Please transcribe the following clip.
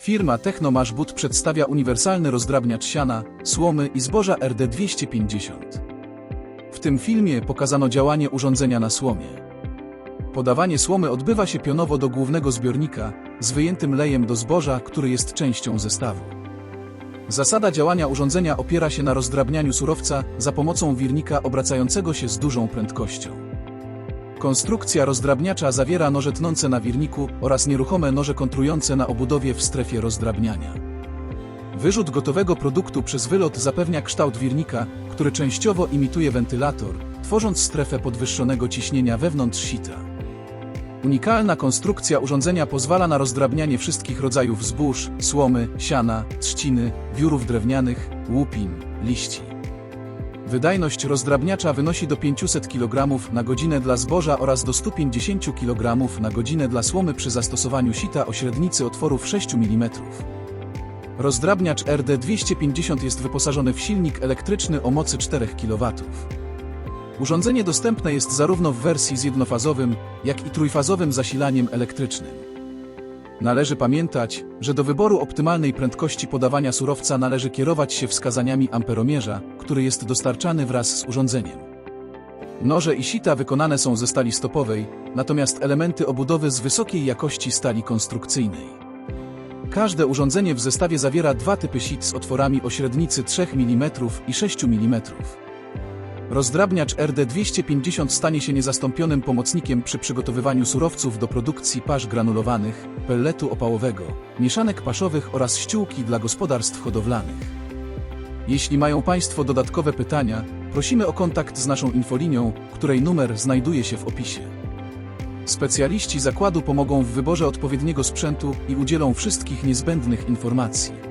Firma Technomash But przedstawia uniwersalny rozdrabniacz siana, słomy i zboża RD250. W tym filmie pokazano działanie urządzenia na słomie. Podawanie słomy odbywa się pionowo do głównego zbiornika, z wyjętym lejem do zboża, który jest częścią zestawu. Zasada działania urządzenia opiera się na rozdrabnianiu surowca za pomocą wirnika obracającego się z dużą prędkością. Konstrukcja rozdrabniacza zawiera noże tnące na wirniku oraz nieruchome noże kontrujące na obudowie w strefie rozdrabniania. Wyrzut gotowego produktu przez wylot zapewnia kształt wirnika, który częściowo imituje wentylator, tworząc strefę podwyższonego ciśnienia wewnątrz sita. Unikalna konstrukcja urządzenia pozwala na rozdrabnianie wszystkich rodzajów zbóż, słomy, siana, trzciny, wiórów drewnianych, łupin, liści. Wydajność rozdrabniacza wynosi do 500 kg na godzinę dla zboża oraz do 150 kg na godzinę dla słomy przy zastosowaniu sita o średnicy otworów 6 mm. Rozdrabniacz RD250 jest wyposażony w silnik elektryczny o mocy 4 kW. Urządzenie dostępne jest zarówno w wersji z jednofazowym, jak i trójfazowym zasilaniem elektrycznym. Należy pamiętać, że do wyboru optymalnej prędkości podawania surowca należy kierować się wskazaniami amperomierza, który jest dostarczany wraz z urządzeniem. Noże i sita wykonane są ze stali stopowej, natomiast elementy obudowy z wysokiej jakości stali konstrukcyjnej. Każde urządzenie w zestawie zawiera dwa typy sit z otworami o średnicy 3 mm i 6 mm. Rozdrabniacz RD250 stanie się niezastąpionym pomocnikiem przy przygotowywaniu surowców do produkcji pasz granulowanych, pelletu opałowego, mieszanek paszowych oraz ściółki dla gospodarstw hodowlanych. Jeśli mają Państwo dodatkowe pytania, prosimy o kontakt z naszą infolinią, której numer znajduje się w opisie. Specjaliści zakładu pomogą w wyborze odpowiedniego sprzętu i udzielą wszystkich niezbędnych informacji.